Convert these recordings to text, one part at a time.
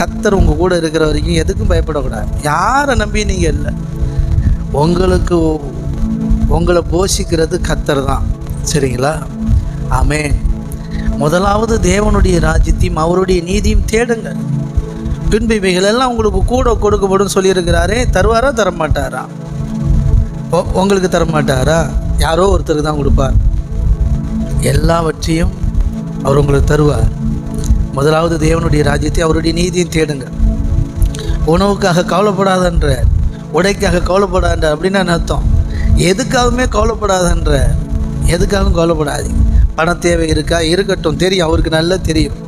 கத்தர் உங்கள் கூட இருக்கிற வரைக்கும் எதுக்கும் பயப்படக்கூடாது. யாரை நம்பி நீங்கள் இல்லை. உங்களுக்கு உங்களை போஷிக்கிறது கத்தர் தான். சரிங்களா? ஆமே முதலாவது தேவனுடைய ராஜ்யத்தையும் அவருடைய நீதியும் தேடுங்கள். பின்பு எல்லாம் உங்களுக்கு கூட கொடுக்கப்படும் சொல்லியிருக்கிறாரே தருவாரா தரமாட்டாரா? உங்களுக்கு தரமாட்டாரா? யாரோ ஒருத்தருக்கு தான் கொடுப்பார். எல்லாவற்றையும் அவர் உங்களுக்கு தருவார். முதலாவது தேவனுடைய ராஜ்யத்தை அவருடைய நீதியும் தேடுங்க. உணவுக்காக கவலைப்படாதன்ற உடைக்காக கவலைப்படாத அப்படின்னு அர்த்தம். எதுக்காகவுமே கவலைப்படாதன்ற எதுக்காகவும் கவலைப்படாதீங்க பண தேவை இருக்கா? இருக்கட்டும் தெரியும் அவருக்கு நல்லா தெரியும்.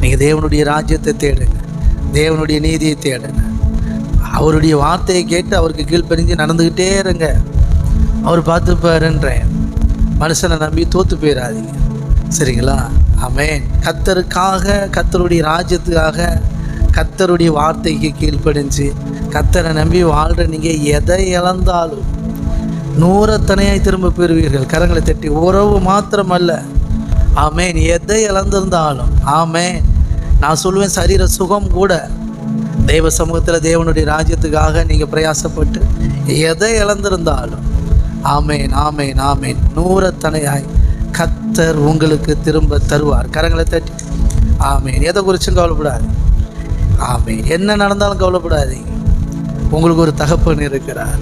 நீங்கள் தேவனுடைய ராஜ்யத்தை தேடுங்க. தேவனுடைய நீதியை தேடுங்க. அவருடைய வார்த்தையை கேட்டு அவருக்கு கீழ்ப்பறிஞ்சு நடந்துக்கிட்டே இருங்க. அவர் பார்த்துப்பாருன்றேன். மனுஷனை நம்பி தோற்று போயிடாதீங்க சரிங்களா? அமேன் கத்தருக்காக கத்தருடைய ராஜ்யத்துக்காக கத்தருடைய வார்த்தைக்கு கீழ்ப்படிஞ்சு கத்தரை நம்பி வாழ்கிற நீங்கள் எதை இழந்தாலும் நூறத்தனையாய் திரும்ப பெறுவீர்கள். கரங்களை தட்டி உறவு மாத்திரமல்ல. ஆமேன். எதை இழந்திருந்தாலும் ஆமேன். நான் சொல்லுவேன் சரீர சுகம் கூட. தெய்வ சமூகத்தில் தேவனுடைய ராஜ்யத்துக்காக நீங்கள் பிரயாசப்பட்டு எதை இழந்திருந்தாலும் ஆமேன் ஆமேன் ஆமேன். நூறத்தனையாய். கத்தர் உங்களுக்கு திரும்ப தருவார். கரங்களை தட்டி. ஆமேன். எதை குறிச்சும் கவலைப்படாது. ஆமேன். என்ன நடந்தாலும் கவலைப்படாதீங்க உங்களுக்கு ஒரு தகப்பன் இருக்கிறார்.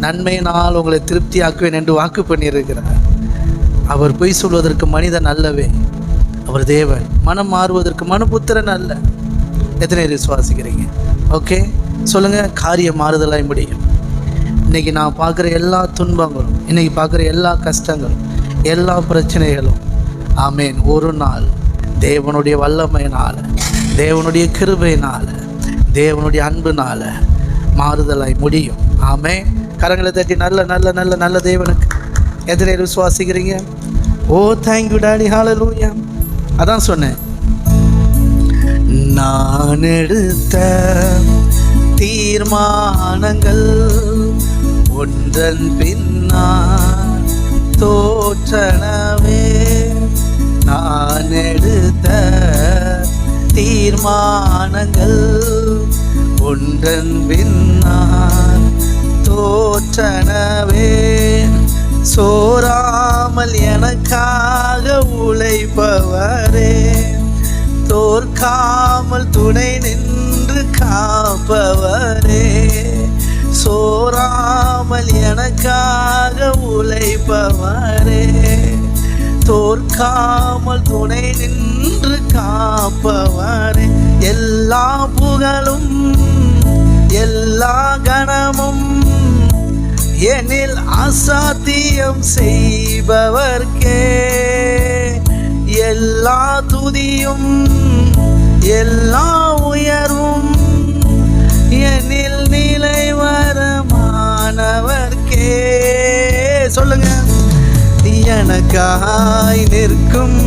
நன்மையினால் உங்களை திருப்தியாக்குவேன் என்று வாக்கு பண்ணியிருக்கிறார் அவர் பொய் சொல்வதற்கு மனிதன் அல்லவே. அவர் தேவன். மனம் மாறுவதற்கு மனுபுத்திரன் அல்ல. எத்தனை விசுவாசிக்கிறீங்க? ஓகே சொல்லுங்கள் காரியம் மாறுதலாய் முடியும். இன்னைக்கு நான் பார்க்குற எல்லா துன்பங்களும் இன்னைக்கு பார்க்குற எல்லா கஷ்டங்களும் எல்லா பிரச்சனைகளும். ஆமேன். ஒரு நாள் தேவனுடைய வல்லமையினால் தேவனுடைய கிருபையினால் தேவனுடைய அன்புனால் மாறுதலாய் முடியும். ஆமே கரங்களை தட்டி நல்ல நல்ல நல்ல நல்ல தேவனுக்கு எத்தனை விசுவாசிக்கிறீங்க. ஓ தேங்க்யூ டாடி ஹalleluya அதான் சொன்னேன். நான் எடுத்த தீர்மானங்கள் ஒன்றன் பின்னால் தோற்றனவே நான் எடுத்த தீர்மானங்கள் ஒன்றன் பின்னான் தோற்றனவே சோராமல் எனக்காக உழைப்பவரே தோற்காமல் துணை நின்று காப்பவரே சோராமல் எனக்காக உழைப்பவரே. தோற்காமல் துணை நின்று காப்பவரே. எல்லா புகழும் எல்லா கணமும் எனில் அசாத்தியம் செய்பவர்க்கே. எல்லா துதியும் எல்லா உயர்வும் எனில் நிலைவர் சொல்லுங்க. எனக்காய் நிற்கும்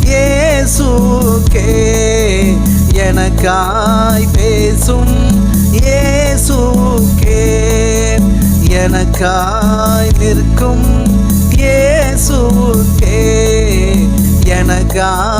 இயேசுக்கே. எனக்காய் பேசும் இயேசுக்கே. எனக்காய் நிற்கும் இயேசுக்கே. எனக்காய்